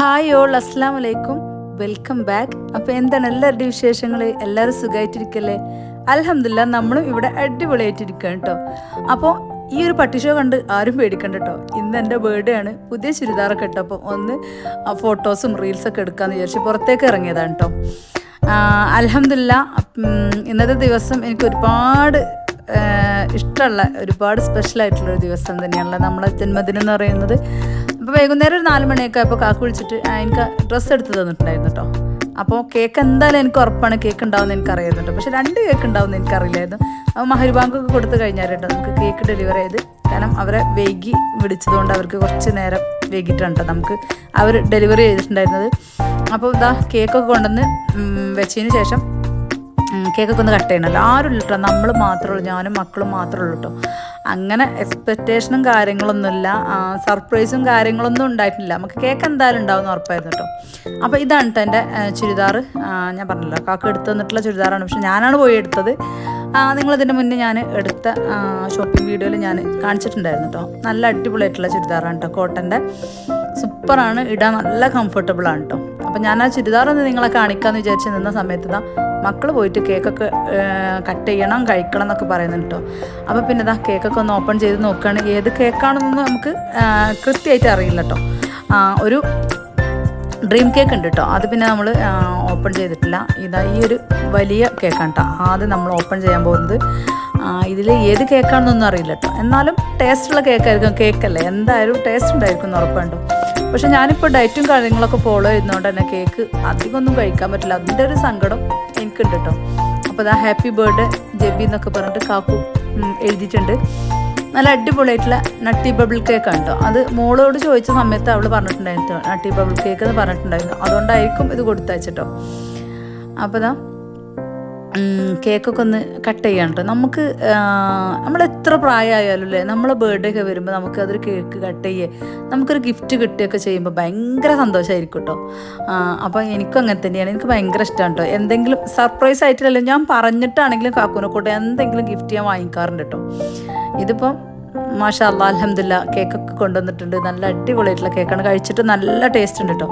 Hi all അസ്സാം വലൈക്കും welcome back അപ്പോൾ എന്താണ് എല്ലാവരുടെയും വിശേഷങ്ങൾ എല്ലാവരും സുഖമായിട്ടിരിക്കല്ലേ അലഹമില്ല നമ്മളും ഇവിടെ അടിപൊളിയായിട്ടിരിക്കുകയാണ് കേട്ടോ. അപ്പോൾ ഈ ഒരു പട്ടി ഷോ കണ്ട് ആരും പേടിക്കണ്ട കേട്ടോ. ഇന്ന് എന്റെ ബർത്ത്ഡേ ആണ്. പുതിയ ചുരിദാറൊക്കെ ഇട്ടോ. അപ്പം ഒന്ന് ഫോട്ടോസും റീൽസൊക്കെ എടുക്കാമെന്ന് വിചാരിച്ച് പുറത്തേക്ക് ഇറങ്ങിയതാണ് കേട്ടോ. അലഹമില്ല ഇന്നത്തെ ദിവസം എനിക്ക് ഒരുപാട് ഇഷ്ടമുള്ള ഒരുപാട് സ്പെഷ്യൽ ആയിട്ടുള്ള ഒരു ദിവസം തന്നെയാണല്ലോ നമ്മളെ ജന്മദിനം എന്ന് പറയുന്നത്. അപ്പോൾ വൈകുന്നേരം ഒരു നാല് മണിയൊക്കെ ആയപ്പോൾ കാക്ക് വിളിച്ചിട്ട് എനിക്ക് ഡ്രസ്സ് എടുത്ത് തന്നിട്ടുണ്ടായിരുന്നു കേട്ടോ അപ്പോൾ കേക്ക് എന്തായാലും എനിക്ക് ഉറപ്പാണ് കേക്ക് ഉണ്ടാവുമെന്ന് എനിക്ക് അറിയുന്നുണ്ട് പക്ഷെ രണ്ട് കേക്ക് ഉണ്ടാവുമെന്ന് എനിക്കറിയില്ലായിരുന്നു. അപ്പോൾ മഹരുബാങ്കൊക്കെ കൊടുത്തു കഴിഞ്ഞാൽ കേട്ടോ നമുക്ക് കേക്ക് ഡെലിവറി ചെയ്ത്. കാരണം അവരെ വൈകി വിളിച്ചതുകൊണ്ട് അവർക്ക് കുറച്ച് നേരം വൈകിട്ടാണ് കേട്ടോ നമുക്ക് അവർ ഡെലിവറി ചെയ്തിട്ടുണ്ടായിരുന്നത്. അപ്പോൾ ഇതാ കേക്കൊക്കെ കൊണ്ടുവന്ന് വെച്ചതിന് ശേഷം കേക്കൊക്കെ ഒന്ന് കട്ട് ചെയ്യണമല്ലോ ആരുമില്ല കേട്ടോ നമ്മൾ മാത്രമേ ഉള്ളൂ. ഞാനും മക്കളും മാത്രമേ ഉള്ളൂ കേട്ടോ അങ്ങനെ എക്സ്പെക്റ്റേഷനും കാര്യങ്ങളൊന്നുമില്ല. സർപ്രൈസും കാര്യങ്ങളൊന്നും ഉണ്ടായിട്ടില്ല. നമുക്ക് കേക്ക് എന്തായാലും ഉണ്ടാവും എന്ന് ഉറപ്പായിരുന്നു കേട്ടോ. അപ്പോൾ ഇതാണ് കേട്ടോ എന്റെ ചുരിദാർ. ഞാൻ പറഞ്ഞല്ലോ കാക്ക എടുത്ത് തന്നിട്ടുള്ള ചുരിദാറാണ്. പക്ഷെ ഞാനാണ് പോയി എടുത്തത്. നിങ്ങളിതിന്റെ മുന്നേ ഞാൻ എടുത്ത ഷോപ്പിംഗ് വീഡിയോയിൽ ഞാൻ കാണിച്ചിട്ടുണ്ടായിരുന്നു കേട്ടോ നല്ല അടിപൊളിയായിട്ടുള്ള ചുരിദാറാണ് കേട്ടോ കോട്ടന്റെ. സൂപ്പറാണ്. ഇടാൻ നല്ല കംഫർട്ടബിൾ ആണ് കേട്ടോ അപ്പം ഞാൻ ആ ചുരിദാർ ഒന്ന് നിങ്ങളെ കാണിക്കാമെന്ന് വിചാരിച്ച് നിന്ന സമയത്ത് ഇതാ മക്കൾ പോയിട്ട് കേക്കൊക്കെ കട്ട് ചെയ്യണം കഴിക്കണം എന്നൊക്കെ പറയുന്നുണ്ട് കേട്ടോ അപ്പോൾ പിന്നെ ഇതാ കേക്കൊക്കെ ഒന്ന് ഓപ്പൺ ചെയ്ത് നോക്കുകയാണ് ഏത് കേക്കാണെന്നൊന്നും നമുക്ക് കൃത്യമായിട്ട് അറിയില്ല കേട്ടോ ഒരു ഡ്രീം കേക്ക് ഉണ്ട് കേട്ടോ അത് പിന്നെ നമ്മൾ ഓപ്പൺ ചെയ്തിട്ടില്ല. ഇതാ ഈ ഒരു വലിയ കേക്കാണ് കേട്ടോ ആദ്യം നമ്മൾ ഓപ്പൺ ചെയ്യാൻ പോകുന്നത്. ഇതിൽ ഏത് കേക്കാണെന്നൊന്നും അറിയില്ല കേട്ടോ എന്നാലും ടേസ്റ്റുള്ള കേക്കായിരിക്കും കേക്കല്ലേ എന്തായാലും ടേസ്റ്റ് ഉണ്ടായിരിക്കും എന്ന് ഉറപ്പുണ്ടോ പക്ഷെ ഞാനിപ്പോൾ ഡയറ്റും കാര്യങ്ങളൊക്കെ ഫോളോ ചെയ്യുന്നതുകൊണ്ട് തന്നെ കേക്ക് അധികമൊന്നും കഴിക്കാൻ പറ്റില്ല. അതിന്റെ ഒരു സങ്കടം എനിക്കുണ്ട് കേട്ടോ അപ്പോൾ അതാ ഹാപ്പി ബർത്ത്ഡേ ജെബി എന്നൊക്കെ പറഞ്ഞിട്ട് കാക്കു എഴുതിയിട്ടുണ്ട്. നല്ല അടിപൊളിയായിട്ടുള്ള നട്ടി ബബിൾ കേക്ക് ആണ് കേട്ടോ അത് മോളോട് ചോദിച്ച സമയത്ത് അവൾ പറഞ്ഞിട്ടുണ്ടായിരുന്നു നട്ടി ബബിൾ കേക്ക് എന്ന് പറഞ്ഞിട്ടുണ്ടായിരുന്നു. അതുകൊണ്ടായിരിക്കും ഇത് കൊടുത്തയച്ചിട്ടോ അപ്പോൾ കേക്കൊക്കെ ഒന്ന് കട്ട് ചെയ്യാൻ കേട്ടോ നമുക്ക് നമ്മൾ എത്ര പ്രായമായാലും അല്ലേ നമ്മളെ ബർത്ത്ഡേ ഒക്കെ വരുമ്പോൾ നമുക്ക് അതൊരു കേക്ക് കട്ട് ചെയ്യേ. നമുക്കൊരു ഗിഫ്റ്റ് കിട്ടുകയൊക്കെ ചെയ്യുമ്പോൾ ഭയങ്കര സന്തോഷമായിരിക്കും കേട്ടോ അപ്പോൾ എനിക്കും അങ്ങനെ തന്നെയാണ്. എനിക്ക് ഭയങ്കര ഇഷ്ടമാണ് കേട്ടോ എന്തെങ്കിലും സർപ്രൈസ് ആയിട്ടില്ലല്ലോ ഞാൻ പറഞ്ഞിട്ടാണെങ്കിലും കാക്കൂനെ കൂട്ടെ എന്തെങ്കിലും ഗിഫ്റ്റ് ഞാൻ വാങ്ങിക്കാറുണ്ട് കേട്ടോ ഇതിപ്പം മാഷാ അല്ലാ അലഹമില്ല കേക്കൊക്കെ കൊണ്ടുവന്നിട്ടുണ്ട്. നല്ല അടിപൊളിയായിട്ടുള്ള കേക്കാണ് കഴിച്ചിട്ട് നല്ല ടേസ്റ്റ് ഉണ്ട് കേട്ടോ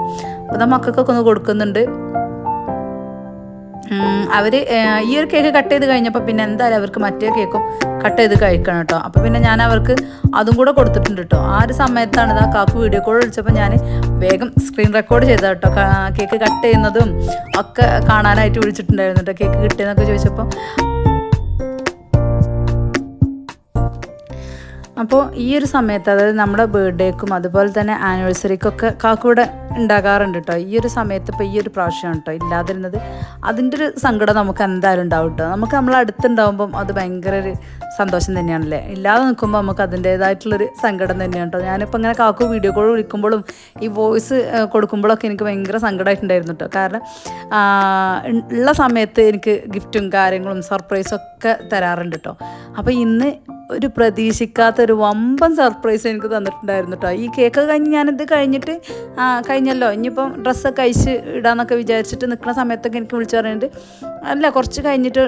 അപ്പോൾ മക്കൾക്കൊക്കെ ഒന്ന് കൊടുക്കുന്നുണ്ട്. അവർ ഈ ഒരു കേക്ക് കട്ട് ചെയ്ത് കഴിഞ്ഞപ്പോൾ പിന്നെ എന്തായാലും അവർക്ക് മറ്റേ കേക്കും കട്ട് ചെയ്ത് കഴിക്കണം കേട്ടോ. അപ്പോൾ പിന്നെ ഞാൻ അവർക്ക് അതും കൂടെ കൊടുത്തിട്ടുണ്ട് കേട്ടോ. ആ ഒരു സമയത്താണ് ആ കാക്കു വീഡിയോ കോൾ വിളിച്ചപ്പോൾ ഞാൻ വേഗം സ്ക്രീൻ റെക്കോർഡ് ചെയ്ത കേട്ടോ. കേക്ക് കട്ട് ചെയ്യുന്നതും ഒക്കെ കാണാനായിട്ട് വിളിച്ചിട്ടുണ്ടായിരുന്നു കേട്ടോ. കേക്ക് കിട്ടിയെന്നൊക്കെ ചോദിച്ചപ്പോൾ അപ്പോൾ ഈ ഒരു സമയത്ത് അതായത് നമ്മുടെ ബർത്ത്ഡേക്കും അതുപോലെ തന്നെ ആനിവേഴ്സറിക്കൊക്കെ കാക്കൂടെ ഉണ്ടാകാറുണ്ട് കേട്ടോ ഈ ഒരു സമയത്ത് ഇപ്പോൾ ഈ ഒരു പ്രാവശ്യം കേട്ടോ ഇല്ലാതിരുന്നത്. അതിന്റെ ഒരു സങ്കടം നമുക്ക് എന്തായാലും ഉണ്ടാവും കേട്ടോ നമുക്ക് നമ്മൾ അടുത്തുണ്ടാവുമ്പം അത് ഭയങ്കര ഒരു സന്തോഷം തന്നെയാണല്ലേ? ഇല്ലാതെ നിൽക്കുമ്പോൾ നമുക്ക് അതിന്റേതായിട്ടുള്ളൊരു സങ്കടം തന്നെയാണ് കേട്ടോ ഞാനിപ്പോൾ ഇങ്ങനെ കാക്കു വീഡിയോ കോൾ വിളിക്കുമ്പോഴും ഈ വോയിസ് കൊടുക്കുമ്പോഴൊക്കെ എനിക്ക് ഭയങ്കര സങ്കടമായിട്ടുണ്ടായിരുന്നു കേട്ടോ കാരണം ഉള്ള സമയത്ത് എനിക്ക് ഗിഫ്റ്റും കാര്യങ്ങളും സർപ്രൈസും ഒക്കെ തരാറുണ്ട് കേട്ടോ അപ്പോൾ ഇന്ന് ഒരു പ്രതീക്ഷിക്കാത്ത ഒരു വമ്പൻ സർപ്രൈസ് എനിക്ക് തന്നിട്ടുണ്ടായിരുന്നു കേട്ടോ ഈ കേക്ക് കഴിഞ്ഞ് ഞാനിത് കഴിഞ്ഞിട്ട് ആ, കഴിഞ്ഞല്ലോ. ഇനിയിപ്പം ഡ്രസ്സൊക്കെ അയച്ച് ഇടാന്നൊക്കെ വിചാരിച്ചിട്ട് നിൽക്കുന്ന സമയത്തൊക്കെ എനിക്ക് വിളിച്ചു പറഞ്ഞിട്ട് അല്ല കുറച്ച് കഴിഞ്ഞിട്ട്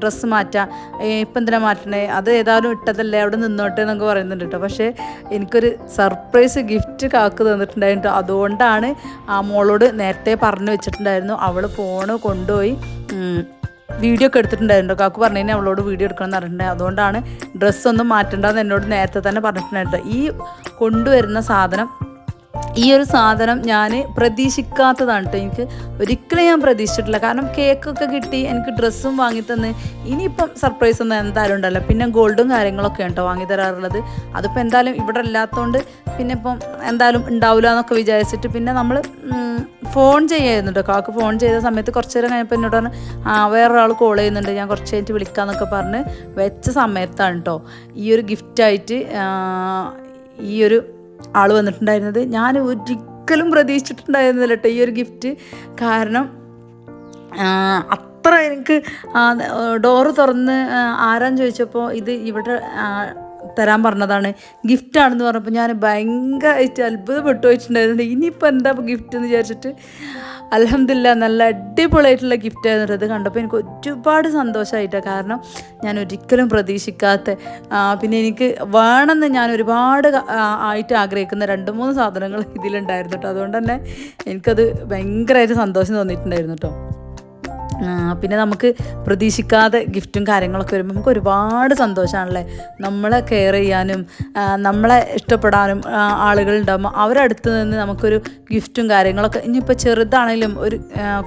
ഡ്രസ്സ് മാറ്റാം. ഇപ്പം എന്തിനാ മാറ്റണേ? അത് ഏതായാലും ഇട്ടതല്ലേ? അവിടെ നിന്നോട്ടെ എന്നൊക്കെ പറയുന്നുണ്ട് കേട്ടോ പക്ഷേ എനിക്കൊരു സർപ്രൈസ് ഗിഫ്റ്റ് കാക്ക് തന്നിട്ടുണ്ടായിരുന്നു ട്ടോ. അതുകൊണ്ടാണ് ആ മോളോട് നേരത്തെ പറഞ്ഞു വെച്ചിട്ടുണ്ടായിരുന്നു. അവൾ ഫോണ് കൊണ്ടുപോയി വീഡിയോ ഒക്കെ എടുത്തിട്ടുണ്ടായിരുന്നു കാക്കു പറഞ്ഞു കഴിഞ്ഞാൽ അവളോട് വീഡിയോ എടുക്കണം എന്ന് പറഞ്ഞിട്ടുണ്ടായിരുന്നു അതുകൊണ്ടാണ് ഡ്രസ്സൊന്നും മാറ്റണ്ടെന്ന് എന്നോട് നേരത്തെ തന്നെ പറഞ്ഞിട്ടുണ്ടായിരുന്നു ഈ കൊണ്ടുവരുന്ന സാധനം ഈ ഒരു സാധനം ഞാൻ പ്രതീക്ഷിക്കാത്തതാണ് കേട്ടോ എനിക്ക് ഒരിക്കലും ഞാൻ പ്രതീക്ഷിച്ചിട്ടില്ല. കാരണം കേക്കൊക്കെ കിട്ടി എനിക്ക് ഡ്രസ്സും വാങ്ങി തന്ന് ഇനിയിപ്പം സർപ്രൈസ് ഒന്നും എന്തായാലും ഉണ്ടല്ലോ. പിന്നെ ഗോൾഡും കാര്യങ്ങളൊക്കെ കേട്ടോ വാങ്ങി തരാറുള്ളത്? അതിപ്പോൾ എന്തായാലും ഇവിടെ ഇല്ലാത്തതുകൊണ്ട് പിന്നെ ഇപ്പം എന്തായാലും ഉണ്ടാവില്ല എന്നൊക്കെ വിചാരിച്ചിട്ട് പിന്നെ നമ്മൾ ഫോൺ ചെയ്യായിരുന്നു കേട്ടോ കാക്ക് ഫോൺ ചെയ്ത സമയത്ത് കുറച്ച് നേരം കഴിഞ്ഞപ്പോൾ എന്നോട് പറഞ്ഞു ആ വേറൊരാൾ കോൾ ചെയ്യുന്നുണ്ട്. ഞാൻ കുറച്ച് കഴിഞ്ഞിട്ട് വിളിക്കാമെന്നൊക്കെ പറഞ്ഞ് വെച്ച സമയത്താണ് കേട്ടോ ഈ ഒരു ഗിഫ്റ്റായിട്ട് ഈ ഒരു ആൾ വന്നിട്ടുണ്ടായിരുന്നത്. ഞാൻ ഒരിക്കലും പ്രതീക്ഷിച്ചിട്ടുണ്ടായിരുന്നില്ല കേട്ടോ ഈ ഒരു ഗിഫ്റ്റ് കാരണം അത്ര എനിക്ക് ഡോറ് തുറന്ന് ആരാന്ന് ചോദിച്ചപ്പോൾ ഇത് ഇവിടെ തരാൻ പറഞ്ഞതാണ്. ഗിഫ്റ്റാണെന്ന് പറഞ്ഞപ്പോൾ ഞാൻ ഭയങ്കരമായിട്ട് അത്ഭുതപ്പെട്ടു വെച്ചിട്ടുണ്ടായിരുന്നു ഇനിയിപ്പോൾ എന്താ ഗിഫ്റ്റ് എന്ന് വിചാരിച്ചിട്ട്? അലഹമില്ല നല്ല അടിപൊളിയായിട്ടുള്ള ഗിഫ്റ്റ് ആയിരുന്നു ഇത് കണ്ടപ്പോൾ എനിക്ക് ഒരുപാട് സന്തോഷമായിട്ടാണ് കാരണം ഞാൻ ഒരിക്കലും പ്രതീക്ഷിക്കാത്ത പിന്നെ എനിക്ക് വേണമെന്ന് ഞാൻ ഒരുപാട് ആയിട്ട് ആഗ്രഹിക്കുന്ന രണ്ട് മൂന്ന് സാധനങ്ങൾ ഇതിലുണ്ടായിരുന്നു കേട്ടോ. അതുകൊണ്ട് തന്നെ എനിക്കത് ഭയങ്കരമായിട്ട് സന്തോഷം തോന്നിയിട്ടുണ്ടായിരുന്നു കേട്ടോ. പിന്നെ നമുക്ക് പ്രതീക്ഷിക്കാതെ ഗിഫ്റ്റും കാര്യങ്ങളൊക്കെ വരുമ്പോൾ നമുക്ക് ഒരുപാട് സന്തോഷമാണല്ലേ നമ്മളെ കെയർ ചെയ്യാനും നമ്മളെ ഇഷ്ടപ്പെടാനും ആളുകളുണ്ടാകുമ്പോൾ അവരടുത്ത് നിന്ന് നമുക്കൊരു ഗിഫ്റ്റും കാര്യങ്ങളൊക്കെ ഇനിയിപ്പോൾ ചെറുതാണെങ്കിലും ഒരു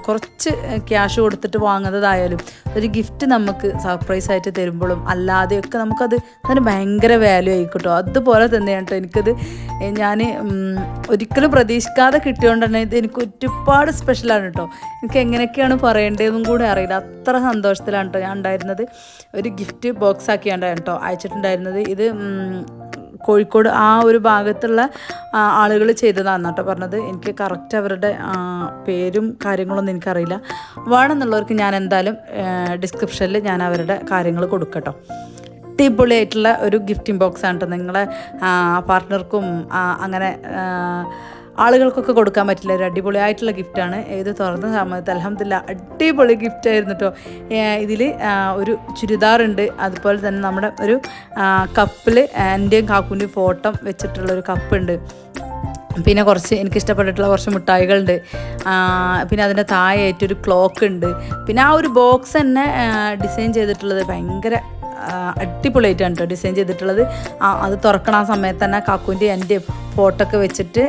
കുറച്ച് ക്യാഷ് കൊടുത്തിട്ട് വാങ്ങുന്നതായാലും ഒരു ഗിഫ്റ്റ് നമുക്ക് സർപ്രൈസ് ആയിട്ട് തരുമ്പോഴും അല്ലാതെയൊക്കെ നമുക്കത് അതിന് ഭയങ്കര വാല്യൂ ആയിക്കോട്ടോ. അതുപോലെ തന്നെയാണ് കേട്ടോ എനിക്കത് ഞാൻ ഒരിക്കലും പ്രതീക്ഷിക്കാതെ കിട്ടിയോണ്ട് ഇത് എനിക്ക് ഒരുപാട് സ്പെഷ്യലാണ് കേട്ടോ. എനിക്ക് എങ്ങനെയൊക്കെയാണ് പറയേണ്ടതെന്നും കൂടെ അറിയില്ല. അത്ര സന്തോഷത്തിലാണ് കേട്ടോ ഞാൻ ഉണ്ടായിരുന്നത്. ഒരു ഗിഫ്റ്റ് ബോക്സ് ആക്കിയാണ് കേട്ടോ അയച്ചിട്ടുണ്ടായിരുന്നത്. ഇത് കോഴിക്കോട് ആ ഒരു ഭാഗത്തുള്ള ആളുകൾ ചെയ്തതാണ് കേട്ടോ പറഞ്ഞത്. എനിക്ക് കറക്റ്റ് അവരുടെ പേരും കാര്യങ്ങളൊന്നും എനിക്കറിയില്ല. വേണമെന്നുള്ളവർക്ക് ഞാൻ എന്തായാലും ഡിസ്ക്രിപ്ഷനിൽ ഞാൻ അവരുടെ കാര്യങ്ങൾ കൊടുക്കട്ടോ. അടിപൊളിയായിട്ടുള്ള ഒരു ഗിഫ്റ്റിംഗ് ബോക്സ് ആണ് കേട്ടോ നിങ്ങളെ പാർട്ട്ണർക്കും അങ്ങനെ ആളുകൾക്കൊക്കെ കൊടുക്കാൻ പറ്റില്ല. ഒരു അടിപൊളിയായിട്ടുള്ള ഗിഫ്റ്റാണ് ഏത് തുറന്ന സമയത്ത് അലഹമില്ല അടിപൊളി ഗിഫ്റ്റ് ആയിരുന്നു കേട്ടോ ഇതിൽ ഒരു ചുരിദാറുണ്ട് അതുപോലെ തന്നെ നമ്മുടെ ഒരു കപ്പിൽ എന്റെയും കാക്കുന്റെയും ഫോട്ടോ വെച്ചിട്ടുള്ള ഒരു കപ്പുണ്ട് പിന്നെ കുറച്ച് എനിക്ക് ഇഷ്ടപ്പെട്ടിട്ടുള്ള കുറച്ച് മിഠായികളുണ്ട് പിന്നെ അതിന്റെ താഴെയായിട്ട് ഒരു ക്ലോക്ക് ഉണ്ട്. പിന്നെ ആ ഒരു ബോക്സ് തന്നെ ഡിസൈൻ ചെയ്തിട്ടുള്ളത് ഭയങ്കര അടിപൊളിയായിട്ടാണ് കേട്ടോ ഡിസൈൻ ചെയ്തിട്ടുള്ളത്. അത് തുറക്കണ സമയത്ത് തന്നെ കാക്കുവിന്റെ എന്റെ ഫോട്ടോ ഒക്കെ വെച്ചിട്ട്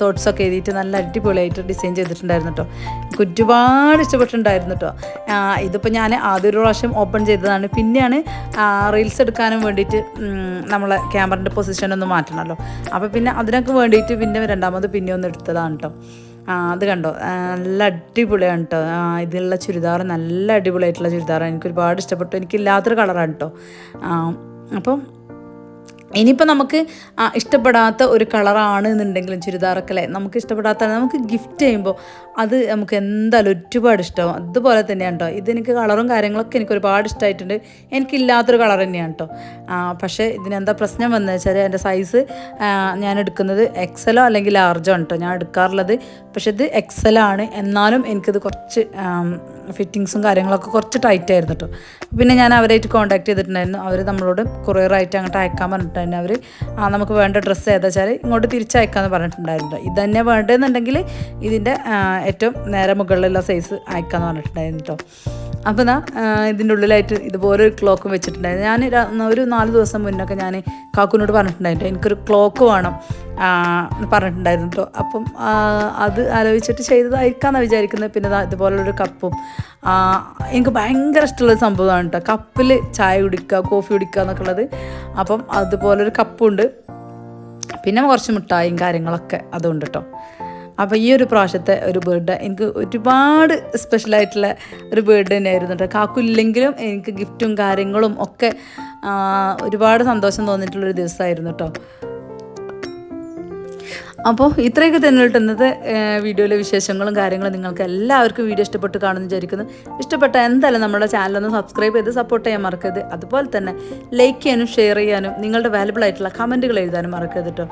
തോട്ട്സ് ഒക്കെ എഴുതിയിട്ട് നല്ല അടിപൊളിയായിട്ട് ഡിസൈൻ ചെയ്തിട്ടുണ്ടായിരുന്നു കേട്ടോ എനിക്ക് ഒരുപാട് ഇഷ്ടപ്പെട്ടിട്ടുണ്ടായിരുന്നു കേട്ടോ ഇതിപ്പോൾ ഞാൻ ആദ്യ ഒരു പ്രാവശ്യം ഓപ്പൺ ചെയ്തതാണ്. പിന്നെയാണ് റീൽസ് എടുക്കാനും വേണ്ടിയിട്ട് നമ്മളെ ക്യാമറന്റെ പൊസിഷൻ ഒന്ന് മാറ്റണമല്ലോ അപ്പോൾ പിന്നെ അതിനൊക്കെ വേണ്ടിയിട്ട് പിന്നെ രണ്ടാമത് പിന്നെ ഒന്ന് എടുത്തതാണ് കേട്ടോ അത് കണ്ടോ? നല്ല അടിപൊളിയാണ് കേട്ടോ ഇതിലുള്ള ചുരിദാർ നല്ല അടിപൊളിയായിട്ടുള്ള ചുരിദാറാണ്. എനിക്ക് ഒരുപാട് ഇഷ്ടപ്പെട്ടു. എനിക്കില്ലാത്തൊരു കളറാണ് കേട്ടോ അപ്പം ഇനിയിപ്പോൾ നമുക്ക് ഇഷ്ടപ്പെടാത്ത ഒരു കളറാണ് എന്നുണ്ടെങ്കിലും ചുരിദാറൊക്കെ അല്ലേ? നമുക്ക് ഇഷ്ടപ്പെടാത്ത നമുക്ക് ഗിഫ്റ്റ് ചെയ്യുമ്പോൾ അത് നമുക്ക് എന്തായാലും ഒരുപാട് ഇഷ്ടമാവും അതുപോലെ തന്നെയാണ് കേട്ടോ ഇതെനിക്ക് കളറും കാര്യങ്ങളൊക്കെ എനിക്ക് ഒരുപാട് ഇഷ്ടമായിട്ടുണ്ട് എനിക്കില്ലാത്തൊരു കളർ തന്നെയാണ് കേട്ടോ പക്ഷേ ഇതിനെന്താ പ്രശ്നം വന്നത് വെച്ചാൽ എന്റെ സൈസ് ഞാൻ എടുക്കുന്നത് എക്സലോ അല്ലെങ്കിൽ ലാർജോ ആണ് കേട്ടോ ഞാൻ എടുക്കാറുള്ളത്. പക്ഷേ ഇത് എക്സലാണ് എന്നാലും എനിക്കിത് കുറച്ച് ഫിറ്റിങ്സും കാര്യങ്ങളൊക്കെ കുറച്ച് ടൈറ്റ് ആയിരുന്നു കേട്ടോ പിന്നെ ഞാൻ അവരായിട്ട് കോൺടാക്ട് ചെയ്തിട്ടുണ്ടായിരുന്നു. അവർ നമ്മളോട് കൊറിയറായിട്ട് അങ്ങോട്ട് അയക്കാൻ പറഞ്ഞിട്ടുണ്ടായിരുന്നു അവർ ആ നമുക്ക് വേണ്ട ഡ്രസ്സ് ഏതാ വെച്ചാൽ ഇങ്ങോട്ട് തിരിച്ചയക്കാമെന്ന് പറഞ്ഞിട്ടുണ്ടായിരുന്നു ഇത് തന്നെ വേണ്ടതെന്നുണ്ടെങ്കിൽ ഇതിന്റെ ഏറ്റവും നേരെ മുകളിലുള്ള സൈസ് അയക്കാമെന്ന് പറഞ്ഞിട്ടുണ്ടായിരുന്നു കേട്ടോ അപ്പോൾ ഞാൻ ഇതിന്റെ ഉള്ളിലായിട്ട് ഇതുപോലെ ഒരു ക്ലോക്കും വെച്ചിട്ടുണ്ടായിരുന്നു. ഞാൻ ഒരു നാല് ദിവസം മുന്നൊക്കെ ഞാൻ കാക്കുനോട് പറഞ്ഞിട്ടുണ്ടായിരുന്നു. എനിക്കൊരു ക്ലോക്ക് വേണം. പറഞ്ഞിട്ടുണ്ടായിരുന്നു കേട്ടോ അപ്പം അത് ആലോചിച്ചിട്ട് ചെയ്തതായിരിക്കാമെന്നാണ് വിചാരിക്കുന്നത് പിന്നെ ഇതുപോലുള്ളൊരു കപ്പും. എനിക്ക് ഭയങ്കര ഇഷ്ടമുള്ള സംഭവമാണ് കേട്ടോ കപ്പിൽ ചായ കുടിക്കുക കോഫി കുടിക്കുക എന്നൊക്കെ ഉള്ളത് അപ്പം അതുപോലൊരു കപ്പുണ്ട്. പിന്നെ കുറച്ച് മിഠായും കാര്യങ്ങളൊക്കെ അതുണ്ട് കേട്ടോ അപ്പോൾ ഈ ഒരു പ്രാവശ്യത്തെ ഒരു ബേർഡേ എനിക്ക് ഒരുപാട് സ്പെഷ്യലായിട്ടുള്ള ഒരു ബേർഡേ തന്നെയായിരുന്നു കേട്ടോ കാക്കു ഇല്ലെങ്കിലും എനിക്ക് ഗിഫ്റ്റും കാര്യങ്ങളും ഒക്കെ ഒരുപാട് സന്തോഷം തോന്നിയിട്ടുള്ളൊരു ദിവസമായിരുന്നു കേട്ടോ അപ്പോൾ ഇത്രയൊക്കെ തന്നെ കേട്ടോ ഇന്നത്തെ വീഡിയോയിലെ വിശേഷങ്ങളും കാര്യങ്ങളും നിങ്ങൾക്ക് എല്ലാവർക്കും വീഡിയോ ഇഷ്ടപ്പെട്ട് കാണുമെന്ന് വിചാരിക്കുന്നു. ഇഷ്ടപ്പെട്ട എന്തായാലും നമ്മുടെ ചാനലൊന്ന് സബ്സ്ക്രൈബ് ചെയ്ത് സപ്പോർട്ട് ചെയ്യാൻ മറക്കരുത്. അതുപോലെ തന്നെ ലൈക്ക് ചെയ്യാനും ഷെയർ ചെയ്യാനും നിങ്ങളുടെ വാലുബിൾ ആയിട്ടുള്ള കമന്റുകൾ എഴുതാനും മറക്കരുത് കേട്ടോ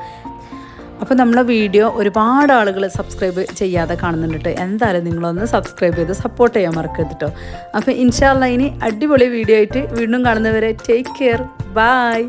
അപ്പോൾ നമ്മളെ വീഡിയോ ഒരുപാട് ആളുകൾ സബ്സ്ക്രൈബ് ചെയ്യാതെ കാണുന്നുണ്ട് എന്തായാലും നിങ്ങളൊന്ന് സബ്സ്ക്രൈബ് ചെയ്ത് സപ്പോർട്ട് ചെയ്യാൻ മറക്കരുത് കേട്ടോ അപ്പോൾ ഇൻഷാല്ല ഇനി അടിപൊളി വീഡിയോ ആയിട്ട് വീണ്ടും കാണുന്നവരെ ടേക്ക് കെയർ ബൈ